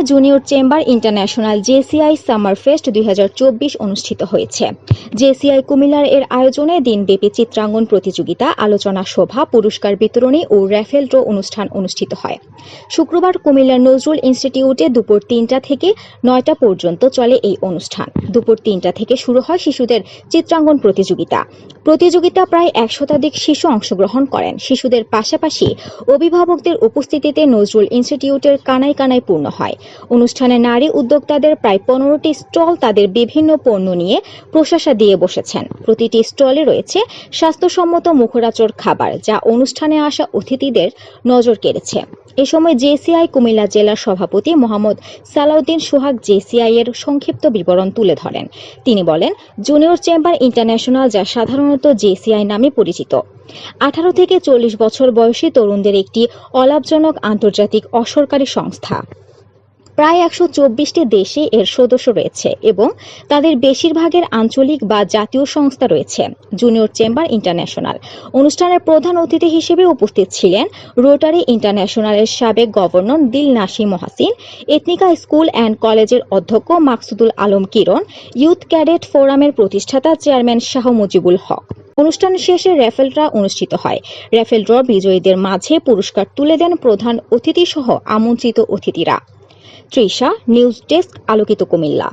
Comilla junior chamber international JCI summer fest দুই হাজার চব্বিশ অনুষ্ঠিত হয়েছে। জেসিআই কুমিল্লার এর আয়োজনে দিনব্যাপী চিত্রাঙ্গন প্রতিযোগিতা, আলোচনা সভা, পুরস্কার বিতরণী ও র্যাফেল ড্র অনুষ্ঠান অনুষ্ঠিত হয়। শুক্রবার কুমিল্লার নজরুল ইনস্টিটিউটে দুপুর তিনটা থেকে নয়টা পর্যন্ত চলে এই অনুষ্ঠান। দুপুর তিনটা থেকে শুরু হয় শিশুদের চিত্রাঙ্গন প্রতিযোগিতা। প্রতিযোগিতা প্রায় এক শতাধিক শিশু অংশগ্রহণ করেন। শিশুদের পাশাপাশি অভিভাবকদের উপস্থিতিতে নজরুল ইনস্টিটিউটের কানায় কানায় পূর্ণ হয়। অনুষ্ঠানে নারী উদ্যোক্তাদের প্রায় পনেরোটি স্টল তাদের বিভিন্ন পণ্য নিয়ে প্রশাসা দিয়ে বসেছেন। প্রতিটি স্টলে রয়েছে স্বাস্থ্যসম্মত মুখরাচর খাবার, যা অনুষ্ঠানে আসা অতিথিদের নজর কেড়েছে। এ সময় জেসিআই কুমিল্লা জেলার সভাপতি মোহাম্মদ সালাউদ্দিন সোহাগ জেসিআই এর সংক্ষিপ্ত বিবরণ তুলে ধরেন। তিনি বলেন, জুনিয়র চেম্বার ইন্টারন্যাশনাল, যা সাধারণত জেসিআই নামে পরিচিত। আঠারো থেকে চল্লিশ বছর বয়সী তরুণদের একটি অলাভজনক আন্তর্জাতিক অসরকারি সংস্থা। প্রায় একশো চব্বিশটি দেশে এর সদস্য রয়েছে এবং তাদের বেশিরভাগের আঞ্চলিক বা জাতীয় সংস্থা রয়েছে, জুনিয়র চেম্বার ইন্টারন্যাশনাল। অনুষ্ঠানের প্রধান অতিথি হিসেবে উপস্থিত ছিলেন রোটারি ইন্টারন্যাশনালের সাবেক গভর্নর দিল নাসি মহাসিন এথনিকা স্কুল অ্যান্ড কলেজের অধ্যক্ষ মাকসুদুল আলম কিরণ ইউথ ক্যাডেট ফোরামের প্রতিষ্ঠাতা চেয়ারম্যান শাহ মুজিবুল হক। অনুষ্ঠান শেষে র্যাফেল ড্র অনুষ্ঠিত হয়। র্যাফেল ড্র বিজয়ীদের মাঝে পুরস্কার তুলে দেন প্রধান অতিথি সহ আমন্ত্রিত অতিথিরা। তৃষা নিউজ ডেস্ক আলোকিত কুমিল্লা।